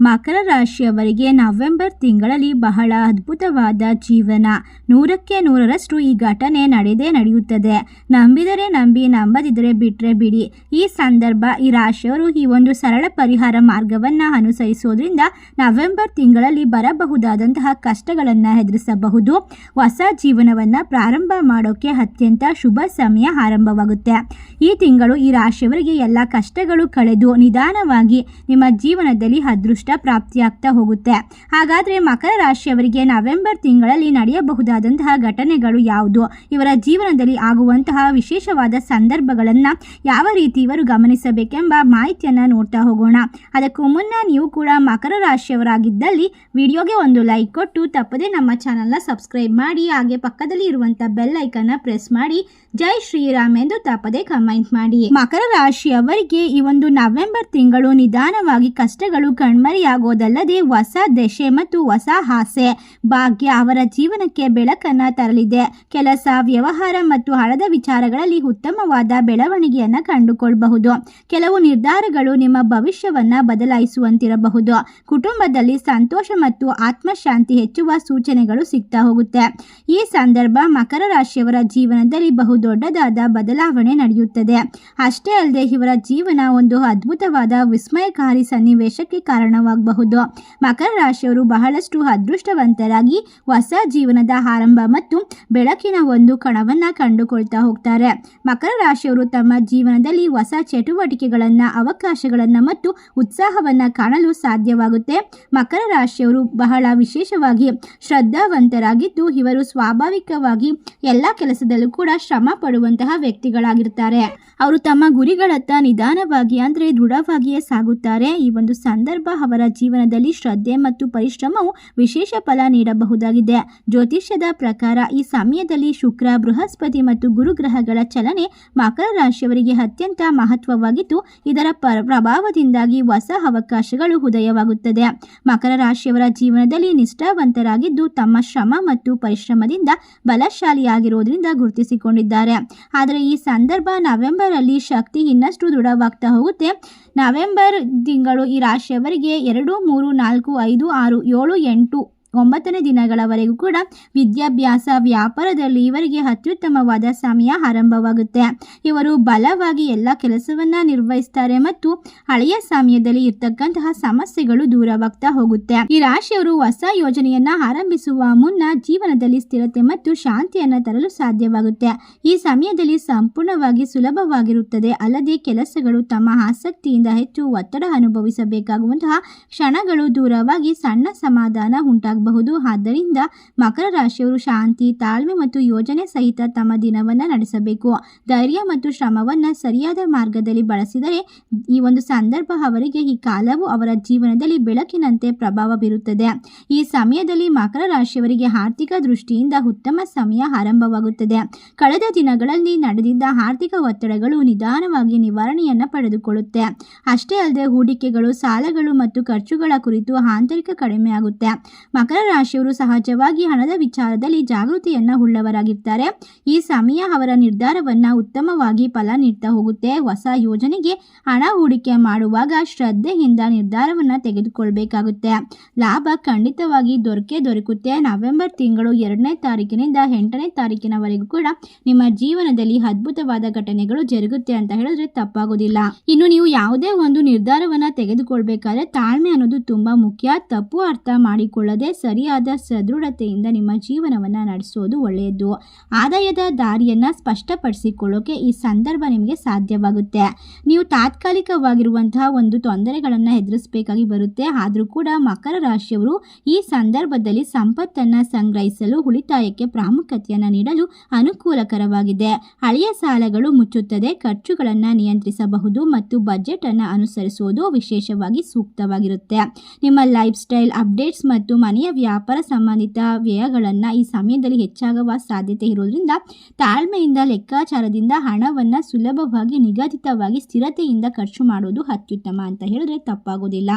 ಮಕರ ರಾಶಿಯವರಿಗೆ ನವೆಂಬರ್ ತಿಂಗಳಲ್ಲಿ ಬಹಳ ಅದ್ಭುತವಾದ ಜೀವನ. ನೂರಕ್ಕೆ ನೂರರಷ್ಟು ಈ ಘಟನೆ ನಡೆದೇ ನಡೆಯುತ್ತದೆ. ನಂಬಿದರೆ ನಂಬಿ, ನಂಬದಿದ್ದರೆ ಬಿಟ್ಟರೆ ಬಿಡಿ. ಈ ಸಂದರ್ಭ ಈ ರಾಶಿಯವರು ಈ ಒಂದು ಸರಳ ಪರಿಹಾರ ಮಾರ್ಗವನ್ನು ಅನುಸರಿಸೋದ್ರಿಂದ ನವೆಂಬರ್ ತಿಂಗಳಲ್ಲಿ ಬರಬಹುದಾದಂತಹ ಕಷ್ಟಗಳನ್ನು ಎದುರಿಸಬಹುದು. ಹೊಸ ಜೀವನವನ್ನು ಪ್ರಾರಂಭ ಮಾಡೋಕ್ಕೆ ಅತ್ಯಂತ ಶುಭ ಸಮಯ ಆರಂಭವಾಗುತ್ತೆ. ಈ ತಿಂಗಳು ಈ ರಾಶಿಯವರಿಗೆ ಎಲ್ಲ ಕಷ್ಟಗಳು ಕಳೆದು ನಿಧಾನವಾಗಿ ನಿಮ್ಮ ಜೀವನದಲ್ಲಿ ಅದೃಷ್ಟ ಪ್ರಾಪ್ತಿಯಾಗ್ತಾ ಹೋಗುತ್ತೆ. ಹಾಗಾದರೆ ಮಕರ ರಾಶಿಯವರಿಗೆ ನವೆಂಬರ್ ತಿಂಗಳಲ್ಲಿ ನಡೆಯಬಹುದಾದಂತಹ ಘಟನೆಗಳು ಯಾವುದು? ಇವರ ಜೀವನದಲ್ಲಿ ಆಗುವಂತಹ ವಿಶೇಷವಾದ ಸಂದರ್ಭಗಳನ್ನು ಯಾವ ರೀತಿ ಇವರು ಗಮನಿಸಬೇಕೆಂಬ ಮಾಹಿತಿಯನ್ನು ನೋಡ್ತಾ ಹೋಗೋಣ. ಅದಕ್ಕೂ ಮುನ್ನ ನೀವು ಕೂಡ ಮಕರ ರಾಶಿಯವರಾಗಿದ್ದಲ್ಲಿ ವಿಡಿಯೋಗೆ ಒಂದು ಲೈಕ್ ಕೊಟ್ಟು ತಪ್ಪದೆ ನಮ್ಮ ಚಾನಲ್ನ ಸಬ್ಸ್ಕ್ರೈಬ್ ಮಾಡಿ, ಹಾಗೆ ಪಕ್ಕದಲ್ಲಿ ಇರುವಂಥ ಬೆಲ್ ಐಕನ್ನ ಪ್ರೆಸ್ ಮಾಡಿ, ಜೈ ಶ್ರೀರಾಮ್ ಎಂದು ತಪ್ಪದೆ ಕಮೆಂಟ್ ಮಾಡಿ. ಮಕರ ರಾಶಿಯವರಿಗೆ ಈ ಒಂದು ನವೆಂಬರ್ ತಿಂಗಳು ನಿಧಾನವಾಗಿ ಕಷ್ಟಗಳು ಕಣ್ಮರೆಯಾಗೋದಲ್ಲದೆ ಹೊಸ ದೆಶೆ ಮತ್ತು ಹೊಸ ಆಸೆ. ಭಾಗ್ಯ ಅವರ ಜೀವನಕ್ಕೆ ಬೆಳಕನ್ನ ತರಲಿದೆ. ಕೆಲಸ, ವ್ಯವಹಾರ ಮತ್ತು ಹಣದ ವಿಚಾರಗಳಲ್ಲಿ ಉತ್ತಮವಾದ ಬೆಳವಣಿಗೆಯನ್ನ ಕಂಡುಕೊಳ್ಳಬಹುದು ಕೆಲವು ನಿರ್ಧಾರಗಳು ನಿಮ್ಮ ಭವಿಷ್ಯವನ್ನ ಬದಲಾಯಿಸುವಂತಿರಬಹುದು. ಕುಟುಂಬದಲ್ಲಿ ಸಂತೋಷ ಮತ್ತು ಆತ್ಮಶಾಂತಿ ಹೆಚ್ಚುವ ಸೂಚನೆಗಳು ಸಿಗ್ತಾ ಹೋಗುತ್ತೆ. ಈ ಸಂದರ್ಭ ಮಕರ ರಾಶಿಯವರ ಜೀವನದಲ್ಲಿ ಬಹುದೊಡ್ಡದಾದ ಬದಲಾವಣೆ ನಡೆಯುತ್ತದೆ. ಅಷ್ಟೇ ಅಲ್ಲದೆ ಇವರ ಜೀವನ ಒಂದು ಅದ್ಭುತವಾದ ವಿಸ್ಮಯಕಾರಿ ಸನ್ನಿವೇಶಕ್ಕೆ ಕಾರಣವಾಗಬಹುದು ಮಕರ ರಾಶಿಯವರು ಬಹಳಷ್ಟು ಅದೃಷ್ಟವಂತರಾಗಿ ಹೊಸ ಜೀವನದ ಆರಂಭ ಮತ್ತು ಬೆಳಕಿನ ಒಂದು ಕಣವನ್ನ ಕಂಡುಕೊಳ್ತಾ ಹೋಗ್ತಾರೆ. ಮಕರ ರಾಶಿಯವರು ತಮ್ಮ ಜೀವನದಲ್ಲಿ ಹೊಸ ಚಟುವಟಿಕೆಗಳನ್ನ, ಅವಕಾಶಗಳನ್ನ ಮತ್ತು ಉತ್ಸಾಹವನ್ನ ಕಾಣಲು ಸಾಧ್ಯವಾಗುತ್ತೆ. ಮಕರ ರಾಶಿಯವರು ಬಹಳ ವಿಶೇಷವಾಗಿ ಶ್ರದ್ಧಾವಂತರಾಗಿದ್ದು, ಇವರು ಸ್ವಾಭಾವಿಕವಾಗಿ ಎಲ್ಲ ಕೆಲಸದಲ್ಲೂ ಕೂಡ ಶ್ರಮ ಪಡುವಂತಹ ವ್ಯಕ್ತಿಗಳಾಗಿರ್ತಾರೆ. ಅವರು ತಮ್ಮ ಗುರಿಗಳತ್ತ ನಿಧಾನವಾಗಿ ಅಂದರೆ ದೃಢವಾಗಿಯೇ ಸಾಗುತ್ತಾರೆ. ಈ ಒಂದು ಸಂದರ್ಭ ಜೀವನದಲ್ಲಿ ಶ್ರದ್ಧೆ ಮತ್ತು ಪರಿಶ್ರಮವು ವಿಶೇಷ ಫಲ ನೀಡಬಹುದಾಗಿದೆ. ಜ್ಯೋತಿಷ್ಯದ ಪ್ರಕಾರ ಈ ಸಮಯದಲ್ಲಿ ಶುಕ್ರ, ಬೃಹಸ್ಪತಿ ಮತ್ತು ಗುರುಗ್ರಹಗಳ ಚಲನೆ ಮಕರ ರಾಶಿಯವರಿಗೆ ಅತ್ಯಂತ ಮಹತ್ವವಾಗಿದ್ದು, ಇದರ ಪ್ರಭಾವದಿಂದಾಗಿ ಹೊಸ ಅವಕಾಶಗಳು ಉದಯವಾಗುತ್ತದೆ. ಮಕರ ರಾಶಿಯವರ ಜೀವನದಲ್ಲಿ ನಿಷ್ಠಾವಂತರಾಗಿದ್ದು, ತಮ್ಮ ಶ್ರಮ ಮತ್ತು ಪರಿಶ್ರಮದಿಂದ ಬಲಶಾಲಿಯಾಗಿರುವುದರಿಂದ ಗುರುತಿಸಿಕೊಂಡಿದ್ದಾರೆ. ಆದರೆ ಈ ಸಂದರ್ಭ ನವೆಂಬರ್ ಅಲ್ಲಿ ಶಕ್ತಿ ಇನ್ನಷ್ಟು ದೃಢವಾಗ್ತಾ ಹೋಗುತ್ತೆ. ನವೆಂಬರ್ ತಿಂಗಳು ಈ ರಾಶಿಯವರಿಗೆ ಎರಡು ಮೂರು ನಾಲ್ಕು ಐದು ಆರು ಏಳು ಎಂಟು ಒಂಬತ್ತನೇ ದಿನಗಳವರೆಗೂ ಕೂಡ ವಿದ್ಯಾಭ್ಯಾಸ ವ್ಯಾಪಾರದಲ್ಲಿ ಇವರಿಗೆ ಅತ್ಯುತ್ತಮವಾದ ಸಮಯ ಆರಂಭವಾಗುತ್ತೆ. ಇವರು ಬಲವಾಗಿ ಎಲ್ಲ ಕೆಲಸವನ್ನ ನಿರ್ವಹಿಸ್ತಾರೆ ಮತ್ತು ಹಳೆಯ ಸಮಯದಲ್ಲಿ ಇರ್ತಕ್ಕಂತಹ ಸಮಸ್ಯೆಗಳು ದೂರವಾಗ್ತಾ ಹೋಗುತ್ತೆ. ಈ ರಾಶಿಯವರು ಹೊಸ ಯೋಜನೆಯನ್ನ ಆರಂಭಿಸುವ ಮುನ್ನ ಜೀವನದಲ್ಲಿ ಸ್ಥಿರತೆ ಮತ್ತು ಶಾಂತಿಯನ್ನು ತರಲು ಸಾಧ್ಯವಾಗುತ್ತೆ. ಈ ಸಮಯದಲ್ಲಿ ಸಂಪೂರ್ಣವಾಗಿ ಸುಲಭವಾಗಿರುತ್ತದೆ. ಅಲ್ಲದೆ ಕೆಲಸಗಳು ತಮ್ಮ ಆಸಕ್ತಿಯಿಂದ ಹೆಚ್ಚು ಒತ್ತಡ ಅನುಭವಿಸಬೇಕಾಗುವಂತಹ ಕ್ಷಣಗಳು ದೂರವಾಗಿ ಸಣ್ಣ ಸಮಾಧಾನ ಉಂಟಾಗಬಹುದು ಆದ್ದರಿಂದ ಮಕರ ರಾಶಿಯವರು ಶಾಂತಿ, ತಾಳ್ಮೆ ಮತ್ತು ಯೋಜನೆ ಸಹಿತ ತಮ್ಮ ದಿನವನ್ನು ನಡೆಸಬೇಕು. ಧೈರ್ಯ ಮತ್ತು ಶ್ರಮವನ್ನು ಸರಿಯಾದ ಮಾರ್ಗದಲ್ಲಿ ಬಳಸಿದರೆ ಈ ಒಂದು ಸಂದರ್ಭ ಅವರಿಗೆ ಈ ಕಾಲವು ಅವರ ಜೀವನದಲ್ಲಿ ಬೆಳಕಿನಂತೆ ಪ್ರಭಾವ ಬೀರುತ್ತದೆ. ಈ ಸಮಯದಲ್ಲಿ ಮಕರ ರಾಶಿಯವರಿಗೆ ಆರ್ಥಿಕ ದೃಷ್ಟಿಯಿಂದ ಉತ್ತಮ ಸಮಯ ಆರಂಭವಾಗುತ್ತದೆ. ಕಳೆದ ದಿನಗಳಲ್ಲಿ ನಡೆದಿದ್ದ ಆರ್ಥಿಕ ಒತ್ತಡಗಳು ನಿಧಾನವಾಗಿ ನಿವಾರಣೆಯನ್ನು ಪಡೆದುಕೊಳ್ಳುತ್ತೆ. ಅಷ್ಟೇ ಅಲ್ಲದೆ ಹೂಡಿಕೆಗಳು, ಸಾಲಗಳು ಮತ್ತು ಖರ್ಚುಗಳ ಕುರಿತು ಆಂತರಿಕ ಕಡಿಮೆ ಆಗುತ್ತೆ ಮಕರ ರಾಶಿಯವರು ಸಹಜವಾಗಿ ಹಣದ ವಿಚಾರದಲ್ಲಿ ಜಾಗೃತಿಯನ್ನ ಉಳ್ಳವರಾಗಿರ್ತಾರೆ. ಈ ಸಮಯ ಅವರ ನಿರ್ಧಾರವನ್ನ ಉತ್ತಮವಾಗಿ ಫಲ ನೀಡ್ತಾ ಹೋಗುತ್ತೆ. ಹೊಸ ಯೋಜನೆಗೆ ಹಣ ಹೂಡಿಕೆ ಮಾಡುವಾಗ ಶ್ರದ್ಧೆಯಿಂದ ನಿರ್ಧಾರವನ್ನ ತೆಗೆದುಕೊಳ್ಬೇಕಾಗುತ್ತೆ. ಲಾಭ ಖಂಡಿತವಾಗಿ ದೊರಕೆ ದೊರಕುತ್ತೆ. ನವೆಂಬರ್ ತಿಂಗಳು ಎರಡನೇ ತಾರೀಕಿನಿಂದ ಎಂಟನೇ ತಾರೀಕಿನವರೆಗೂ ಕೂಡ ನಿಮ್ಮ ಜೀವನದಲ್ಲಿ ಅದ್ಭುತವಾದ ಘಟನೆಗಳು ಜರುಗುತ್ತೆ ಅಂತ ಹೇಳಿದ್ರೆ ತಪ್ಪಾಗೋದಿಲ್ಲ. ಇನ್ನು ನೀವು ಯಾವುದೇ ಒಂದು ನಿರ್ಧಾರವನ್ನ ತೆಗೆದುಕೊಳ್ಬೇಕಾದ್ರೆ ತಾಳ್ಮೆ ಅನ್ನೋದು ತುಂಬಾ ಮುಖ್ಯ. ತಪ್ಪು ಅರ್ಥ ಮಾಡಿಕೊಳ್ಳದೆ ಸರಿಯಾದ ಸದೃಢತೆಯಿಂದ ನಿಮ್ಮ ಜೀವನವನ್ನ ನಡೆಸೋದು ಒಳ್ಳೆಯದು. ಆದಾಯದ ದಾರಿಯನ್ನ ಸ್ಪಷ್ಟಪಡಿಸಿಕೊಳ್ಳೋಕೆ ಈ ಸಂದರ್ಭ ನಿಮಗೆ ಸಾಧ್ಯವಾಗುತ್ತೆ. ನೀವು ತಾತ್ಕಾಲಿಕವಾಗಿರುವಂತಹ ಒಂದು ತೊಂದರೆಗಳನ್ನು ಎದುರಿಸಬೇಕಾಗಿ ಬರುತ್ತೆ. ಆದರೂ ಕೂಡ ಮಕರ ರಾಶಿಯವರು ಈ ಸಂದರ್ಭದಲ್ಲಿ ಸಂಪತ್ತನ್ನು ಸಂಗ್ರಹಿಸಲು ಉಳಿತಾಯಕ್ಕೆ ಪ್ರಾಮುಖ್ಯತೆಯನ್ನು ನೀಡಲು ಅನುಕೂಲಕರವಾಗಿದೆ. ಹಳೆಯ ಸಾಲಗಳು ಮುಚ್ಚುತ್ತದೆ, ಖರ್ಚುಗಳನ್ನು ನಿಯಂತ್ರಿಸಬಹುದು ಮತ್ತು ಬಜೆಟ್ ಅನ್ನು ಅನುಸರಿಸುವುದು ವಿಶೇಷವಾಗಿ ಸೂಕ್ತವಾಗಿರುತ್ತೆ. ನಿಮ್ಮ ಲೈಫ್ ಸ್ಟೈಲ್ ಅಪ್ಡೇಟ್ಸ್ ಮತ್ತು ಮನೆಯ ವ್ಯಾಪಾರ ಸಂಬಂಧಿತ ವ್ಯಯಗಳನ್ನು ಈ ಸಮಯದಲ್ಲಿ ಹೆಚ್ಚಾಗುವ ಸಾಧ್ಯತೆ ಇರೋದ್ರಿಂದ ತಾಳ್ಮೆಯಿಂದ ಲೆಕ್ಕಾಚಾರದಿಂದ ಹಣವನ್ನು ಸುಲಭವಾಗಿ ನಿಗದಿತವಾಗಿ ಸ್ಥಿರತೆಯಿಂದ ಖರ್ಚು ಮಾಡೋದು ಅತ್ಯುತ್ತಮ ಅಂತ ಹೇಳಿದ್ರೆ ತಪ್ಪಾಗೋದಿಲ್ಲ.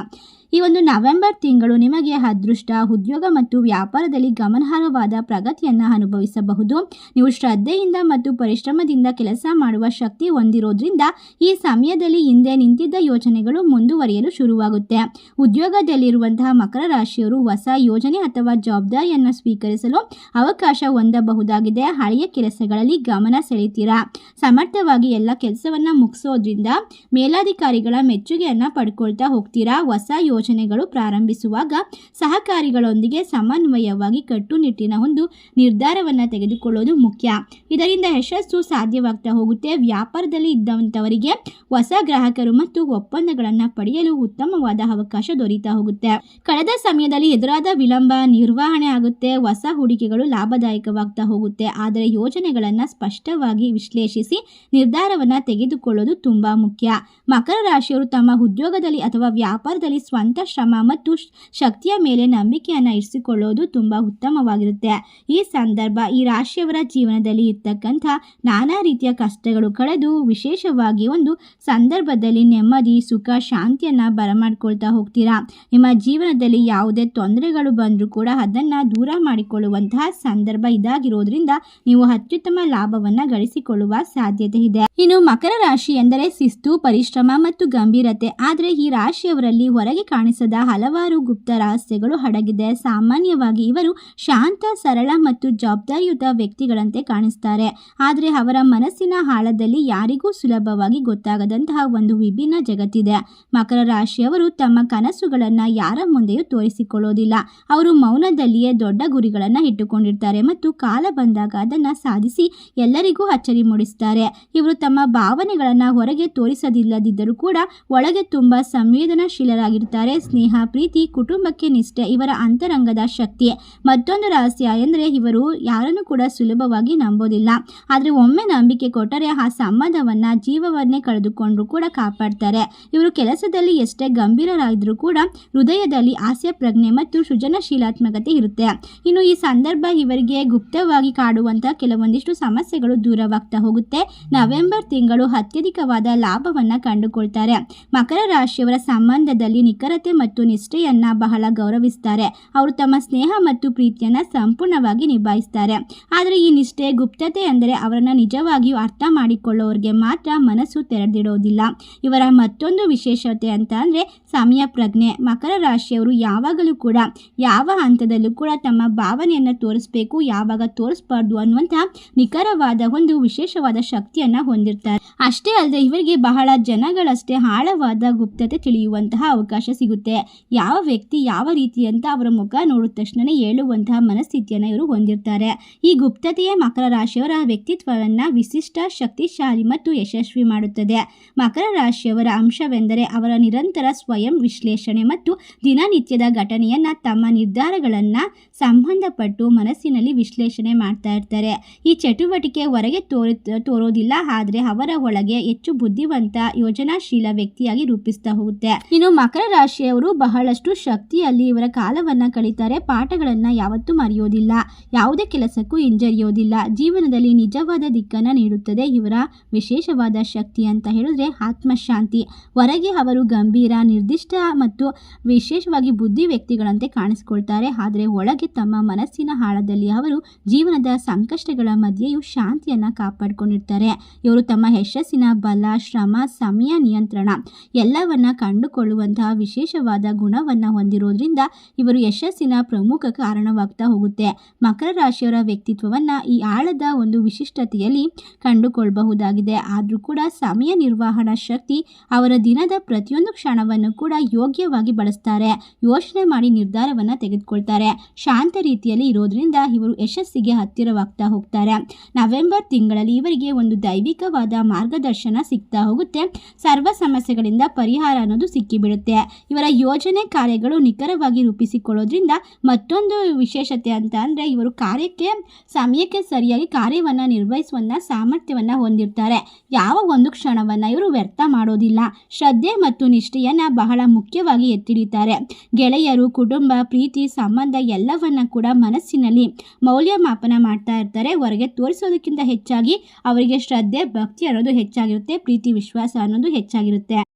ಈ ಒಂದು ನವೆಂಬರ್ ತಿಂಗಳು ನಿಮಗೆ ಅದೃಷ್ಟ, ಉದ್ಯೋಗ ಮತ್ತು ವ್ಯಾಪಾರದಲ್ಲಿ ಗಮನಾರ್ಹವಾದ ಪ್ರಗತಿಯನ್ನು ಅನುಭವಿಸಬಹುದು. ನೀವು ಶ್ರದ್ಧೆಯಿಂದ ಮತ್ತು ಪರಿಶ್ರಮದಿಂದ ಕೆಲಸ ಮಾಡುವ ಶಕ್ತಿ ಹೊಂದಿರೋದ್ರಿಂದ ಈ ಸಮಯದಲ್ಲಿ ಹಿಂದೆ ನಿಂತಿದ್ದ ಯೋಜನೆಗಳು ಮುಂದುವರಿಯಲು ಶುರುವಾಗುತ್ತೆ. ಉದ್ಯೋಗದಲ್ಲಿರುವಂತಹ ಮಕರ ರಾಶಿಯವರು ಹೊಸ ಯೋಜನೆ ಅಥವಾ ಜವಾಬ್ದಾರಿಯನ್ನು ಸ್ವೀಕರಿಸಲು ಅವಕಾಶ ಹೊಂದಬಹುದಾಗಿದೆ. ಹಳೆಯ ಕೆಲಸಗಳಲ್ಲಿ ಗಮನ ಸೆಳೀತೀರಾ? ಸಮರ್ಥವಾಗಿ ಎಲ್ಲ ಕೆಲಸವನ್ನು ಮುಗಿಸೋದ್ರಿಂದ ಮೇಲಾಧಿಕಾರಿಗಳ ಮೆಚ್ಚುಗೆಯನ್ನ ಪಡ್ಕೊಳ್ತಾ ಹೋಗ್ತೀರಾ? ಹೊಸ ಯೋಜನೆಗಳು ಪ್ರಾರಂಭಿಸುವಾಗ ಸಹಕಾರಿಗಳೊಂದಿಗೆ ಸಮನ್ವಯವಾಗಿ ಕಟ್ಟುನಿಟ್ಟಿನ ಒಂದು ನಿರ್ಧಾರವನ್ನು ತೆಗೆದುಕೊಳ್ಳೋದು ಮುಖ್ಯ. ಇದರಿಂದ ಯಶಸ್ಸು ಸಾಧ್ಯವಾಗ್ತಾ ಹೋಗುತ್ತೆ. ವ್ಯಾಪಾರದಲ್ಲಿ ಇದ್ದಂಥವರಿಗೆ ಹೊಸ ಗ್ರಾಹಕರು ಮತ್ತು ಒಪ್ಪಂದಗಳನ್ನು ಪಡೆಯಲು ಉತ್ತಮವಾದ ಅವಕಾಶ ದೊರೀತಾ ಹೋಗುತ್ತೆ. ಕಳೆದ ಸಮಯದಲ್ಲಿ ಎದುರಾದ ವಿಳಂಬ, ನಿರ್ವಹಣೆ ಆಗುತ್ತೆ. ಹೊಸ ಹೂಡಿಕೆಗಳು ಲಾಭದಾಯಕವಾಗ್ತಾ ಹೋಗುತ್ತೆ. ಆದರೆ ಯೋಜನೆಗಳನ್ನು ಸ್ಪಷ್ಟವಾಗಿ ವಿಶ್ಲೇಷಿಸಿ ನಿರ್ಧಾರವನ್ನು ತೆಗೆದುಕೊಳ್ಳೋದು ತುಂಬಾ ಮುಖ್ಯ. ಮಕರ ರಾಶಿಯವರು ತಮ್ಮ ಉದ್ಯೋಗದಲ್ಲಿ ಅಥವಾ ವ್ಯಾಪಾರದಲ್ಲಿ ಸ್ವಂತ ಶ್ರಮ ಮತ್ತು ಶಕ್ತಿಯ ಮೇಲೆ ನಂಬಿಕೆಯನ್ನು ಇರಿಸಿಕೊಳ್ಳೋದು ತುಂಬಾ ಉತ್ತಮವಾಗಿರುತ್ತೆ. ಈ ಸಂದರ್ಭ ಈ ರಾಶಿಯವರ ಜೀವನದಲ್ಲಿ ಇರ್ತಕ್ಕಂಥ ನಾನಾ ರೀತಿಯ ಕಷ್ಟಗಳು ಕಳೆದು ವಿಶೇಷವಾಗಿ ಒಂದು ಸಂದರ್ಭದಲ್ಲಿ ನೆಮ್ಮದಿ, ಸುಖ, ಶಾಂತಿಯನ್ನ ಬರಮಾಡ್ಕೊಳ್ತಾ ಹೋಗ್ತೀರಾ? ನಿಮ್ಮ ಜೀವನದಲ್ಲಿ ಯಾವುದೇ ತೊಂದರೆಗಳು ಬಂದರೂ ಕೂಡ ಅದನ್ನ ದೂರ ಮಾಡಿಕೊಳ್ಳುವಂತಹ ಸಂದರ್ಭ ಇದಾಗಿರೋದ್ರಿಂದ ನೀವು ಅತ್ಯುತ್ತಮ ಲಾಭವನ್ನ ಗಳಿಸಿಕೊಳ್ಳುವ ಸಾಧ್ಯತೆ ಇದೆ. ಇನ್ನು ಮಕರ ರಾಶಿ ಎಂದರೆ ಶಿಸ್ತು, ಪರಿಶ್ರಮ ಮತ್ತು ಗಂಭೀರತೆ. ಆದರೆ ಈ ರಾಶಿಯವರಲ್ಲಿ ಹೊರಗೆ ಕಾಣಿಸದ ಹಲವಾರು ಗುಪ್ತ ರಹಸ್ಯಗಳು ಅಡಗಿದೆ ಸಾಮಾನ್ಯವಾಗಿ ಇವರು ಶಾಂತ, ಸರಳ ಮತ್ತು ಜವಾಬ್ದಾರಿಯುತ ವ್ಯಕ್ತಿಗಳಂತೆ ಕಾಣಿಸ್ತಾರೆ. ಆದರೆ ಅವರ ಮನಸ್ಸಿನ ಆಳದಲ್ಲಿ ಯಾರಿಗೂ ಸುಲಭವಾಗಿ ಗೊತ್ತಾಗದಂತಹ ಒಂದು ವಿಭಿನ್ನ ಜಗತ್ತಿದೆ. ಮಕರ ರಾಶಿಯವರು ತಮ್ಮ ಕನಸುಗಳನ್ನು ಯಾರ ಮುಂದೆಯೂ ತೋರಿಸಿಕೊಳ್ಳೋದಿಲ್ಲ. ಅವರು ಮೌನದಲ್ಲಿಯೇ ದೊಡ್ಡ ಗುರಿಗಳನ್ನು ಇಟ್ಟುಕೊಂಡಿರ್ತಾರೆ ಮತ್ತು ಕಾಲ ಬಂದಾಗ ಅದನ್ನು ಸಾಧಿಸಿ ಎಲ್ಲರಿಗೂ ಅಚ್ಚರಿ ಮೂಡಿಸ್ತಾರೆ. ಇವರು ತಮ್ಮ ಭಾವನೆಗಳನ್ನು ಹೊರಗೆ ತೋರಿಸದಿಲ್ಲದಿದ್ದರೂ ಕೂಡ ಒಳಗೆ ತುಂಬ ಸಂವೇದನಾಶೀಲರಾಗಿರ್ತಾರೆ. ಸ್ನೇಹ, ಪ್ರೀತಿ, ಕುಟುಂಬಕ್ಕೆ ನಿಷ್ಠೆ ಇವರ ಅಂತರಂಗದ ಶಕ್ತಿ. ಮತ್ತೊಂದು ರಹಸ್ಯ ಎಂದರೆ ಇವರು ಯಾರನ್ನು ಕೂಡ ಸುಲಭವಾಗಿ ನಂಬೋದಿಲ್ಲ. ಆದರೆ ಒಮ್ಮೆ ನಂಬಿಕೆ ಕೊಟ್ಟರೆ ಆ ಸಂಬಂಧವನ್ನು, ಜೀವವನ್ನೇ ಕಳೆದುಕೊಂಡ್ರು ಕೂಡ ಕಾಪಾಡ್ತಾರೆ. ಇವರು ಕೆಲಸದಲ್ಲಿ ಎಷ್ಟೇ ಗಂಭೀರರಾಗಿದ್ರೂ ಕೂಡ ಹೃದಯದಲ್ಲಿ ಹಾಸ್ಯ ಪ್ರಜ್ಞೆ ಮತ್ತು ಸೃಜನಶೀಲಾತ್ಮಕತೆ ಇರುತ್ತೆ. ಇನ್ನು ಈ ಸಂದರ್ಭ ಇವರಿಗೆ ಗುಪ್ತವಾಗಿ ಕಾಡುವಂತಹ ಕೆಲವೊಂದಿಷ್ಟು ಸಮಸ್ಯೆಗಳು ದೂರವಾಗ್ತಾ ಹೋಗುತ್ತೆ. ನವೆಂಬರ್ ತಿಂಗಳು ಅತ್ಯಧಿಕವಾದ ಲಾಭವನ್ನ ಕಂಡುಕೊಳ್ತಾರೆ. ಮಕರ ರಾಶಿಯವರ ಸಂಬಂಧದಲ್ಲಿ ನಿಖರತೆ ಮತ್ತು ನಿಷ್ಠೆಯನ್ನ ಬಹಳ ಗೌರವಿಸ್ತಾರೆ. ಅವರು ತಮ್ಮ ಸ್ನೇಹ ಮತ್ತು ಪ್ರೀತಿಯನ್ನ ಸಂಪೂರ್ಣವಾಗಿ ನಿಭಾಯಿಸ್ತಾರೆ. ಆದರೆ ಈ ನಿಷ್ಠೆ, ಗುಪ್ತತೆ ಅಂದರೆ ಅವರನ್ನ ನಿಜವಾಗಿಯೂ ಅರ್ಥ ಮಾಡಿಕೊಳ್ಳೋರಿಗೆ ಮಾತ್ರ ಮನಸ್ಸು ತೆರೆದಿಡೋದಿಲ್ಲ. ಇವರ ಮತ್ತೊಂದು ವಿಶೇಷತೆ ಅಂತ ಅಂದ್ರೆ ಸಮಯ ಪ್ರಜ್ಞೆ. ಮಕರ ರಾಶಿಯವರು ಯಾವಾಗಲೂ ಕೂಡ, ಯಾವ ಹಂತದಲ್ಲೂ ಕೂಡ ತಮ್ಮ ಭಾವನೆಯನ್ನು ತೋರಿಸಬೇಕು, ಯಾವಾಗ ತೋರಿಸಬಾರ್ದು ಅನ್ನುವಂತಹ ನಿಖರವಾದ ಒಂದು ವಿಶೇಷವಾದ ಶಕ್ತಿಯನ್ನ ಹೊಂದಿರ್ತಾರೆ. ಅಷ್ಟೇ ಅಲ್ಲದೆ ಇವರಿಗೆ ಬಹಳ ಜನಗಳಷ್ಟೇ ಆಳವಾದ ಗುಪ್ತತೆ ತಿಳಿಯುವಂತಹ ಅವಕಾಶ ಸಿಗುತ್ತೆ. ಯಾವ ವ್ಯಕ್ತಿ ಯಾವ ರೀತಿ ಅಂತ ಅವರ ಮುಖ ನೋಡಿದ ತಕ್ಷಣನೇ ಹೇಳುವಂತಹ ಮನಸ್ಥಿತಿಯನ್ನು ಇವರು ಹೊಂದಿರ್ತಾರೆ. ಈ ಗುಪ್ತತೆಯೇ ಮಕರ ರಾಶಿಯವರ ವ್ಯಕ್ತಿತ್ವವನ್ನು ವಿಶಿಷ್ಟ, ಶಕ್ತಿಶಾಲಿ ಮತ್ತು ಯಶಸ್ವಿ ಮಾಡುತ್ತದೆ. ಮಕರ ರಾಶಿಯವರ ಅಂಶವೆಂದರೆ ಅವರ ನಿರಂತರ ಸ್ವಯಂ ವಿಶ್ಲೇಷಣೆ ಮತ್ತು ದಿನನಿತ್ಯದ ಘಟನೆಯನ್ನ ತಮ್ಮ ನಿರ್ಧಾರಗಳನ್ನು ಸಂಬಂಧಪಟ್ಟು ಮನಸ್ಸಿನಲ್ಲಿ ವಿಶ್ಲೇಷಣೆ ಮಾಡ್ತಾ ಇರ್ತಾರೆ. ಈ ಚಟುವಟಿಕೆ ಹೊರಗೆ ತೋರಿ, ತೋರೋದಿಲ್ಲ, ಆದರೆ ಅವರ ಒಳಗೆ ಹೆಚ್ಚು ಬುದ್ಧಿವಂತ, ಯೋಜನಾಶೀಲ ವ್ಯಕ್ತಿಯಾಗಿ ರೂಪಿಸ್ತಾ ಹೋಗುತ್ತೆ. ಇನ್ನು ಮಕರ ರಾಶಿಯವರು ಬಹಳಷ್ಟು ಶಕ್ತಿಯಲ್ಲಿ ಇವರ ಕಾಲವನ್ನ ಕಳೀತಾರೆ, ಪಾಠಗಳನ್ನ ಯಾವತ್ತೂ ಮರೆಯೋದಿಲ್ಲ. ಯಾವುದೇ ಕೆಲಸಕ್ಕೂ ಹಿಂಜರಿಯೋದಿಲ್ಲ. ಜೀವನದಲ್ಲಿ ನಿಜವಾದ ದಿಕ್ಕನ್ನ ನೀಡುತ್ತದೆ ಇವರ ವಿಶೇಷವಾದ ಶಕ್ತಿ ಅಂತ ಹೇಳಿದ್ರೆ ಆತ್ಮಶಾಂತಿ. ಹೊರಗೆ ಅವರು ಗಂಭೀರ, ನಿರ್ದಿಷ್ಟ ಮತ್ತು ವಿಶೇಷವಾಗಿ ಬುದ್ಧಿ ವ್ಯಕ್ತಿಗಳಂತೆ ಕಾಣಿಸ್ಕೊಳ್ತಾರೆ. ಆದರೆ ಒಳಗೆ ತಮ್ಮ ಮನಸ್ಸಿನ ಆಳದಲ್ಲಿ ಅವರು ಜೀವನದ ಸಂಕಷ್ಟಗಳ ಮಧ್ಯೆಯೂ ಶಾಂತಿಯನ್ನ ಕಾಪಾಡಿಕೊಂಡಿರ್ತಾರೆ. ಇವರು ತಮ್ಮ ಯಶಸ್ಸಿನ ಬಲ, ಶ್ರಮ, ಸಮಯ, ನಿಯಂತ್ರಣ ಎಲ್ಲವನ್ನ ಕಂಡುಕೊಳ್ಳುವಂತಹ ವಿಶೇಷವಾದ ಗುಣವನ್ನ ಹೊಂದಿರೋದ್ರಿಂದ ಇವರು ಯಶಸ್ಸಿನ ಪ್ರಮುಖ ಕಾರಣವಾಗ್ತಾ ಹೋಗುತ್ತೆ. ಮಕರ ರಾಶಿಯವರ ವ್ಯಕ್ತಿತ್ವವನ್ನ ಈ ಆಳದ ಒಂದು ವಿಶಿಷ್ಟತೆಯಲ್ಲಿ ಕಂಡುಕೊಳ್ಳಬಹುದಾಗಿದೆ ಆದರೂ ಕೂಡ ಸಮಯ ನಿರ್ವಹಣಾ ಶಕ್ತಿ ಅವರ ದಿನದ ಪ್ರತಿಯೊಂದು ಕ್ಷಣವನ್ನು ಕೂಡ ಯೋಗ್ಯವಾಗಿ ಬಳಸ್ತಾರೆ. ಯೋಚನೆ ಮಾಡಿ ನಿರ್ಧಾರವನ್ನ ತೆಗೆದುಕೊಳ್ತಾರೆ. ಶಾಂತ ರೀತಿಯಲ್ಲಿ ಇರೋದ್ರಿಂದ ಇವರು ಯಶಸ್ಸಿಗೆ ಹತ್ತಿರವಾಗ್ತಾ ಹೋಗ್ತಾರೆ. ನವೆಂಬರ್ ತಿಂಗಳಲ್ಲಿ ಇವರಿಗೆ ಒಂದು ದೈವಿಕವಾದ ಮಾರ್ಗದರ್ಶನ ಸಿಗ್ತಾ ಹೋಗುತ್ತೆ. ಸರ್ವ ಸಮಸ್ಯೆಗಳಿಂದ ಪರಿಹಾರ ಅನ್ನೋದು ಸಿಕ್ಕಿಬಿಡುತ್ತೆ. ಇವರ ಯೋಜನೆ ಕಾರ್ಯಗಳು ನಿಖರವಾಗಿ ರೂಪಿಸಿಕೊಳ್ಳೋದ್ರಿಂದ ಮತ್ತೊಂದು ವಿಶೇಷತೆ ಅಂತ ಅಂದರೆ ಇವರು ಕಾರ್ಯಕ್ಕೆ, ಸಮಯಕ್ಕೆ ಸರಿಯಾಗಿ ಕಾರ್ಯವನ್ನು ನಿರ್ವಹಿಸುವಂಥ ಸಾಮರ್ಥ್ಯವನ್ನು ಹೊಂದಿರ್ತಾರೆ. ಯಾವ ಒಂದು ಕ್ಷಣವನ್ನು ಇವರು ವ್ಯರ್ಥ ಮಾಡೋದಿಲ್ಲ. ಶ್ರದ್ಧೆ ಮತ್ತು ನಿಷ್ಠೆಯನ್ನು ಬಹಳ ಮುಖ್ಯವಾಗಿ ಎತ್ತಿಡಿತಾರೆ. ಗೆಳೆಯರು, ಕುಟುಂಬ, ಪ್ರೀತಿ, ಸಂಬಂಧ ಎಲ್ಲವನ್ನ ಕೂಡ ಮನಸ್ಸಿನಲ್ಲಿ ಮೌಲ್ಯಮಾಪನ ಮಾಡ್ತಾ ಇರ್ತಾರೆ. ಹೊರಗೆ ತೋರಿಸೋದಕ್ಕಿಂತ ಹೆಚ್ಚಾಗಿ ಅವರಿಗೆ ಶ್ರದ್ಧೆ, ಭಕ್ತಿ ಅನ್ನೋದು ಹೆಚ್ಚಾಗಿರುತ್ತೆ. ಪ್ರೀತಿ, ವಿಶ್ವಾಸ ಅನ್ನೋದು ಹೆಚ್ಚಾಗಿರುತ್ತೆ.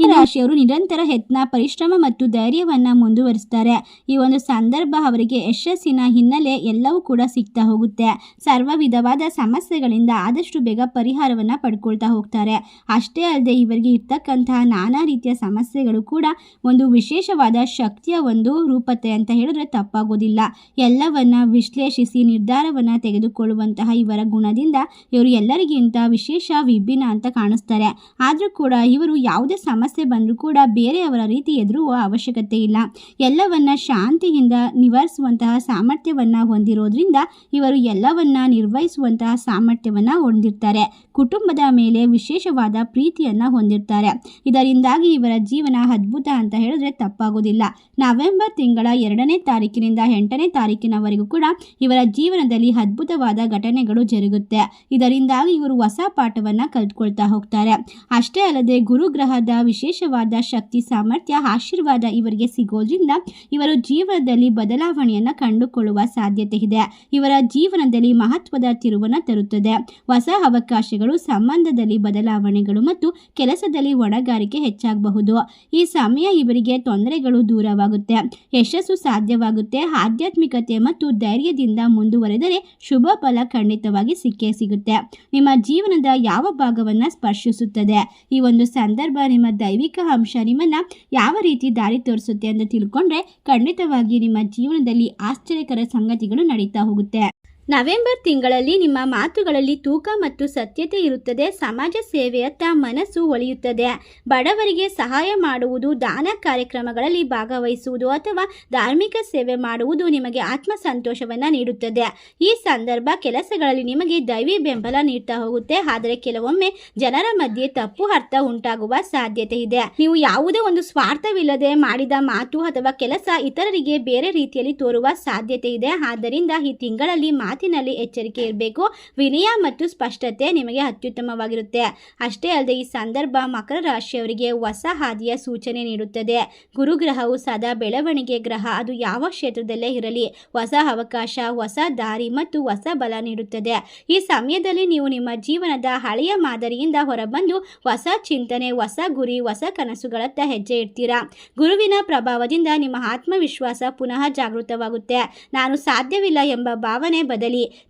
ಈ ರಾಶಿಯವರು ನಿರಂತರ ಯತ್ನ ಪರಿಶ್ರಮ ಮತ್ತು ಧೈರ್ಯವನ್ನ ಮುಂದುವರಿಸ್ತಾರೆ. ಈ ಒಂದು ಸಂದರ್ಭ ಅವರಿಗೆ ಯಶಸ್ಸಿನ ಹಿನ್ನೆಲೆ ಎಲ್ಲವೂ ಕೂಡ ಸಿಗ್ತಾ ಹೋಗುತ್ತೆ. ಸರ್ವ ವಿಧವಾದ ಸಮಸ್ಯೆಗಳಿಂದ ಆದಷ್ಟು ಬೇಗ ಪರಿಹಾರವನ್ನ ಪಡ್ಕೊಳ್ತಾ ಹೋಗ್ತಾರೆ. ಅಷ್ಟೇ ಅಲ್ಲದೆ ಇವರಿಗೆ ಇರ್ತಕ್ಕಂತಹ ನಾನಾ ರೀತಿಯ ಸಮಸ್ಯೆಗಳು ಕೂಡ ಒಂದು ವಿಶೇಷವಾದ ಶಕ್ತಿಯ ಒಂದು ರೂಪತೆ ಅಂತ ಹೇಳಿದ್ರೆ ತಪ್ಪಾಗೋದಿಲ್ಲ. ಎಲ್ಲವನ್ನ ವಿಶ್ಲೇಷಿಸಿ ನಿರ್ಧಾರವನ್ನ ತೆಗೆದುಕೊಳ್ಳುವಂತಹ ಇವರ ಗುಣದಿಂದ ಇವರು ಎಲ್ಲರಿಗಿಂತ ವಿಶೇಷ ವಿಭಿನ್ನ ಅಂತ ಕಾಣಿಸ್ತಾರೆ. ಆದರೂ ಕೂಡ ಇವರು ಯಾವುದೇ ಸಮಸ್ಯೆ ಬಂದರೂ ಕೂಡ ಬೇರೆಯವರ ರೀತಿ ಎದುರುವ ಅವಶ್ಯಕತೆ ಇಲ್ಲ. ಎಲ್ಲವನ್ನ ಶಾಂತಿಯಿಂದ ನಿವಾರಿಸುವಂತಹ ಸಾಮರ್ಥ್ಯವನ್ನ ಹೊಂದಿರೋದ್ರಿಂದ ಇವರು ಎಲ್ಲವನ್ನ ನಿರ್ವಹಿಸುವಂತಹ ಸಾಮರ್ಥ್ಯವನ್ನ ಹೊಂದಿರ್ತಾರೆ. ಕುಟುಂಬದ ಮೇಲೆ ವಿಶೇಷವಾದ ಪ್ರೀತಿಯನ್ನ ಹೊಂದಿರ್ತಾರೆ. ಇದರಿಂದಾಗಿ ಇವರ ಜೀವನ ಅದ್ಭುತ ಅಂತ ಹೇಳಿದ್ರೆ ತಪ್ಪಾಗೋದಿಲ್ಲ. ನವೆಂಬರ್ ತಿಂಗಳ ಎರಡನೇ ತಾರೀಕಿನಿಂದ ಎಂಟನೇ ತಾರೀಕಿನವರೆಗೂ ಕೂಡ ಇವರ ಜೀವನದಲ್ಲಿ ಅದ್ಭುತವಾದ ಘಟನೆಗಳು ಜರುಗುತ್ತೆ. ಇದರಿಂದಾಗಿ ಇವರು ಹೊಸ ಪಾಠವನ್ನ ಕಲ್ತ್ಕೊಳ್ತಾ ಹೋಗ್ತಾರೆ. ಅಷ್ಟೇ ಅಲ್ಲದೆ ಗುರುಗ್ರಹದ ವಿಶೇಷವಾದ ಶಕ್ತಿ, ಸಾಮರ್ಥ್ಯ, ಆಶೀರ್ವಾದ ಇವರಿಗೆ ಸಿಗೋದ್ರಿಂದ ಇವರು ಜೀವನದಲ್ಲಿ ಬದಲಾವಣೆಯನ್ನು ಕಂಡುಕೊಳ್ಳುವ ಸಾಧ್ಯತೆ ಇದೆ. ಇವರ ಜೀವನದಲ್ಲಿ ಮಹತ್ವದ ತಿರುವನ್ನು ತರುತ್ತದೆ. ಹೊಸ ಅವಕಾಶಗಳು, ಸಂಬಂಧದಲ್ಲಿ ಬದಲಾವಣೆಗಳು ಮತ್ತು ಕೆಲಸದಲ್ಲಿ ಹೊಣೆಗಾರಿಕೆ ಹೆಚ್ಚಾಗಬಹುದು. ಈ ಸಮಯ ಇವರಿಗೆ ತೊಂದರೆಗಳು ದೂರವಾಗುತ್ತೆ. ಯಶಸ್ಸು ಸಾಧ್ಯವಾಗುತ್ತೆ. ಆಧ್ಯಾತ್ಮಿಕತೆ ಮತ್ತು ಧೈರ್ಯದಿಂದ ಮುಂದುವರೆದರೆ ಶುಭ ಫಲ ಖಂಡಿತವಾಗಿ ಸಿಕ್ಕೇ ಸಿಗುತ್ತೆ. ನಿಮ್ಮ ಜೀವನದ ಯಾವ ಭಾಗವನ್ನ ಸ್ಪರ್ಶಿಸುತ್ತದೆ? ಈ ಒಂದು ಸಂದರ್ಭ ನಿಮ್ಮ ದೈವಿಕ ಅಂಶ ನಿಮ್ಮನ್ನು ಯಾವ ರೀತಿ ದಾರಿ ತೋರಿಸುತ್ತೆ ಅಂತ ತಿಳ್ಕೊಂಡ್ರೆ ಖಂಡಿತವಾಗಿ ನಿಮ್ಮ ಜೀವನದಲ್ಲಿ ಆಶ್ಚರ್ಯಕರ ಸಂಗತಿಗಳು ನಡೀತಾ ಹೋಗುತ್ತೆ. ನವೆಂಬರ್ ತಿಂಗಳಲ್ಲಿ ನಿಮ್ಮ ಮಾತುಗಳಲ್ಲಿ ತೂಕ ಮತ್ತು ಸತ್ಯತೆ ಇರುತ್ತದೆ. ಸಮಾಜ ಸೇವೆಯತ್ತ ಮನಸ್ಸು ಒಳೆಯುತ್ತದೆ ಬಡವರಿಗೆ ಸಹಾಯ ಮಾಡುವುದು, ದಾನ ಕಾರ್ಯಕ್ರಮಗಳಲ್ಲಿ ಭಾಗವಹಿಸುವುದು ಅಥವಾ ಧಾರ್ಮಿಕ ಸೇವೆ ಮಾಡುವುದು ನಿಮಗೆ ಆತ್ಮ ಸಂತೋಷವನ್ನು ನೀಡುತ್ತದೆ. ಈ ಸಂದರ್ಭ ಕೆಲಸಗಳಲ್ಲಿ ನಿಮಗೆ ದೈವಿ ಬೆಂಬಲ ನೀಡ್ತಾ ಹೋಗುತ್ತೆ. ಆದರೆ ಕೆಲವೊಮ್ಮೆ ಜನರ ಮಧ್ಯೆ ತಪ್ಪು ಅರ್ಥ ಉಂಟಾಗುವ ಸಾಧ್ಯತೆ ಇದೆ. ನೀವು ಯಾವುದೇ ಒಂದು ಸ್ವಾರ್ಥವಿಲ್ಲದೆ ಮಾಡಿದ ಮಾತು ಅಥವಾ ಕೆಲಸ ಇತರರಿಗೆ ಬೇರೆ ರೀತಿಯಲ್ಲಿ ತೋರುವ ಸಾಧ್ಯತೆ ಇದೆ. ಆದ್ದರಿಂದ ಈ ತಿಂಗಳಲ್ಲಿ ಮಾತಿನಲ್ಲಿ ಎಚ್ಚರಿಕೆ ಇರಬೇಕು, ವಿನಯ ಮತ್ತು ಸ್ಪಷ್ಟತೆ ನಿಮಗೆ ಅತ್ಯುತ್ತಮವಾಗಿರುತ್ತೆ. ಅಷ್ಟೇ ಅಲ್ಲದೆ ಈ ಸಂದರ್ಭ ಮಕರ ರಾಶಿಯವರಿಗೆ ಹೊಸ ಹಾದಿಯ ಸೂಚನೆ ನೀಡುತ್ತದೆ. ಗುರುಗ್ರಹವು ಸದಾ ಬೆಳವಣಿಗೆ ಗ್ರಹ, ಅದು ಯಾವ ಕ್ಷೇತ್ರದಲ್ಲೇ ಇರಲಿ, ಹೊಸ ಅವಕಾಶ, ಹೊಸ ದಾರಿ ಮತ್ತು ಹೊಸ ಬಲ ನೀಡುತ್ತದೆ. ಈ ಸಮಯದಲ್ಲಿ ನೀವು ನಿಮ್ಮ ಜೀವನದ ಹಳೆಯ ಮಾದರಿಯಿಂದ ಹೊರಬಂದು ಹೊಸ ಚಿಂತನೆ, ಹೊಸ ಗುರಿ, ಹೊಸ ಕನಸುಗಳತ್ತ ಹೆಜ್ಜೆ ಇಡ್ತೀರಾ? ಗುರುವಿನ ಪ್ರಭಾವದಿಂದ ನಿಮ್ಮ ಆತ್ಮವಿಶ್ವಾಸ ಪುನಃ ಜಾಗೃತವಾಗುತ್ತೆ. ನಾನು ಸಾಧ್ಯವಿಲ್ಲ ಎಂಬ ಭಾವನೆ ಬದಲಿ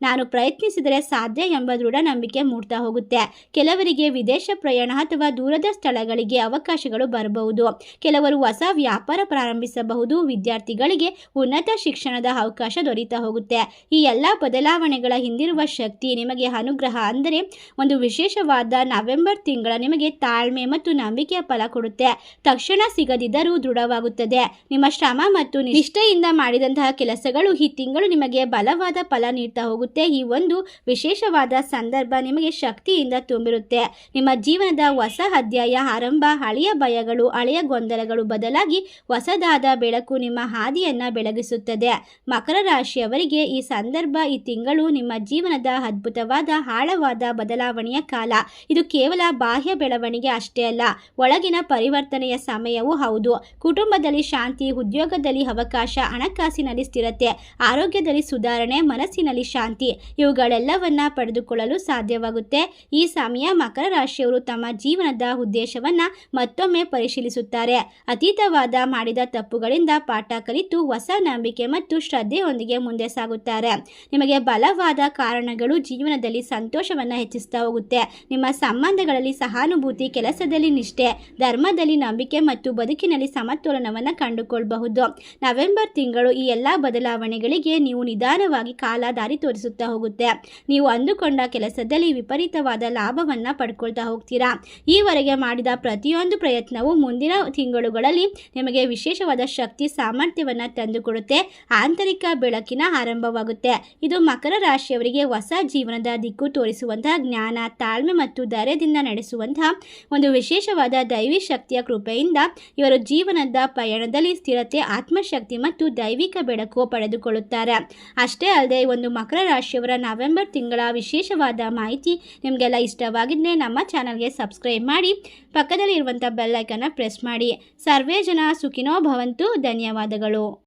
ನಾನು ಪ್ರಯತ್ನಿಸಿದರೆ ಸಾಧ್ಯ ಎಂಬ ದೃಢ ನಂಬಿಕೆ ಮೂಡ್ತಾ ಹೋಗುತ್ತೆ. ಕೆಲವರಿಗೆ ವಿದೇಶ ಪ್ರಯಾಣ ಅಥವಾ ದೂರದ ಸ್ಥಳಗಳಿಗೆ ಅವಕಾಶಗಳು ಬರಬಹುದು. ಕೆಲವರು ಹೊಸ ವ್ಯಾಪಾರ ಪ್ರಾರಂಭಿಸಬಹುದು. ವಿದ್ಯಾರ್ಥಿಗಳಿಗೆ ಉನ್ನತ ಶಿಕ್ಷಣದ ಅವಕಾಶ ದೊರೀತಾ ಹೋಗುತ್ತೆ. ಈ ಎಲ್ಲ ಬದಲಾವಣೆಗಳ ಹಿಂದಿರುವ ಶಕ್ತಿ ನಿಮಗೆ ಅನುಗ್ರಹ ಅಂದರೆ ಒಂದು ವಿಶೇಷವಾದ ನವೆಂಬರ್ ತಿಂಗಳ ನಿಮಗೆ ತಾಳ್ಮೆ ಮತ್ತು ನಂಬಿಕೆಯ ಫಲ ಕೊಡುತ್ತೆ. ತಕ್ಷಣ ಸಿಗದಿದ್ದರೂ ದೃಢವಾಗುತ್ತದೆ. ನಿಮ್ಮ ಶ್ರಮ ಮತ್ತು ನಿಷ್ಠೆಯಿಂದ ಮಾಡಿದಂತಹ ಕೆಲಸಗಳು ಈ ತಿಂಗಳು ನಿಮಗೆ ಬಲವಾದ ಫಲ ನೀಡ್ತಾ ಹೋಗುತ್ತೆ. ಈ ಒಂದು ವಿಶೇಷವಾದ ಸಂದರ್ಭ ನಿಮಗೆ ಶಕ್ತಿಯಿಂದ ತುಂಬಿರುತ್ತೆ. ನಿಮ್ಮ ಜೀವನದ ಹೊಸ ಅಧ್ಯಾಯ ಆರಂಭ, ಹಳೆಯ ಭಯಗಳು, ಹಳೆಯ ಗೊಂದಲಗಳು ಬದಲಾಗಿ ಹೊಸದಾದ ಬೆಳಕು ನಿಮ್ಮ ಹಾದಿಯನ್ನ ಬೆಳಗಿಸುತ್ತದೆ. ಮಕರ ರಾಶಿಯವರಿಗೆ ಈ ಸಂದರ್ಭ, ಈ ತಿಂಗಳು ನಿಮ್ಮ ಜೀವನದ ಅದ್ಭುತವಾದ, ಆಳವಾದ ಬದಲಾವಣೆಯ ಕಾಲ. ಇದು ಕೇವಲ ಬಾಹ್ಯ ಬೆಳವಣಿಗೆ ಅಷ್ಟೇ ಅಲ್ಲ, ಒಳಗಿನ ಪರಿವರ್ತನೆಯ ಸಮಯವೂ ಹೌದು. ಕುಟುಂಬದಲ್ಲಿ ಶಾಂತಿ, ಉದ್ಯೋಗದಲ್ಲಿ ಅವಕಾಶ, ಹಣಕಾಸಿನಲ್ಲಿ ಸ್ಥಿರತೆ, ಆರೋಗ್ಯದಲ್ಲಿ ಸುಧಾರಣೆ, ಮನಸ್ಸಿನಲ್ಲಿ ಶಾಂತಿ ಇವುಗಳೆಲ್ಲವನ್ನ ಪಡೆದುಕೊಳ್ಳಲು ಸಾಧ್ಯವಾಗುತ್ತೆ. ಈ ಸಮಯ ಮಕರ ರಾಶಿಯವರು ತಮ್ಮ ಜೀವನದ ಉದ್ದೇಶವನ್ನ ಮತ್ತೊಮ್ಮೆ ಪರಿಶೀಲಿಸುತ್ತಾರೆ. ಅತೀತವಾದ ಮಾಡಿದ ತಪ್ಪುಗಳಿಂದ ಪಾಠ ಕಲಿತು ಹೊಸ ನಂಬಿಕೆ ಮತ್ತು ಶ್ರದ್ಧೆಯೊಂದಿಗೆ ಮುಂದೆ ಸಾಗುತ್ತಾರೆ. ನಿಮಗೆ ಬಲವಾದ ಕಾರಣಗಳು ಜೀವನದಲ್ಲಿ ಸಂತೋಷವನ್ನು ಹೆಚ್ಚಿಸ್ತಾ ಹೋಗುತ್ತೆ. ನಿಮ್ಮ ಸಂಬಂಧಗಳಲ್ಲಿ ಸಹಾನುಭೂತಿ ಕೆಲಸದಲ್ಲಿ ನಿಷ್ಠೆ, ಧರ್ಮದಲ್ಲಿ ನಂಬಿಕೆ ಮತ್ತು ಬದುಕಿನಲ್ಲಿ ಸಮತೋಲನವನ್ನು ಕಂಡುಕೊಳ್ಳಬಹುದು ನವೆಂಬರ್ ತಿಂಗಳು ಈ ಎಲ್ಲ ಬದಲಾವಣೆಗಳಿಗೆ ನೀವು ನಿಧಾನವಾಗಿ ಕಾಲ ದಾರಿ ತೋರಿಸುತ್ತಾ ಹೋಗುತ್ತೆ. ನೀವು ಅಂದುಕೊಂಡ ಕೆಲಸದಲ್ಲಿ ವಿಪರೀತವಾದ ಲಾಭವನ್ನು ಪಡ್ಕೊಳ್ತಾ ಹೋಗ್ತೀರಾ? ಈವರೆಗೆ ಮಾಡಿದ ಪ್ರತಿಯೊಂದು ಪ್ರಯತ್ನವು ಮುಂದಿನ ತಿಂಗಳುಗಳಲ್ಲಿ ನಿಮಗೆ ವಿಶೇಷವಾದ ಶಕ್ತಿ, ಸಾಮರ್ಥ್ಯವನ್ನು ತಂದುಕೊಡುತ್ತೆ. ಆಂತರಿಕ ಬೆಳಕಿನ ಆರಂಭವಾಗುತ್ತೆ. ಇದು ಮಕರ ರಾಶಿಯವರಿಗೆ ಹೊಸ ಜೀವನದ ದಿಕ್ಕು ತೋರಿಸುವಂತಹ ಜ್ಞಾನ, ತಾಳ್ಮೆ ಮತ್ತು ಧೈರ್ಯದಿಂದ ನಡೆಸುವಂತಹ ಒಂದು ವಿಶೇಷವಾದ ದೈವಿ ಶಕ್ತಿಯ ಕೃಪೆಯಿಂದ ಇವರು ಜೀವನದ ಪಯಣದಲ್ಲಿ ಸ್ಥಿರತೆ, ಆತ್ಮಶಕ್ತಿ ಮತ್ತು ದೈವಿಕ ಬೆಳಕು ಪಡೆದುಕೊಳ್ಳುತ್ತಾರೆ. ಅಷ್ಟೇ ಅಲ್ಲದೆ, ಒಂದು ಮಕರ ರಾಶಿಯವರ ನವೆಂಬರ್ ತಿಂಗಳ ವಿಶೇಷವಾದ ಮಾಹಿತಿ ನಿಮಗೆಲ್ಲ ಇಷ್ಟವಾಗಿದ್ದರೆ ನಮ್ಮ ಚಾನಲ್ಗೆ ಸಬ್ಸ್ಕ್ರೈಬ್ ಮಾಡಿ ಪಕ್ಕದಲ್ಲಿ ಇರುವಂಥ ಬೆಲ್ ಐಕನ್ನ ಪ್ರೆಸ್ ಮಾಡಿ. ಸರ್ವೇ ಜನ ಸುಖಿನೋ ಭವಂತು. ಧನ್ಯವಾದಗಳು.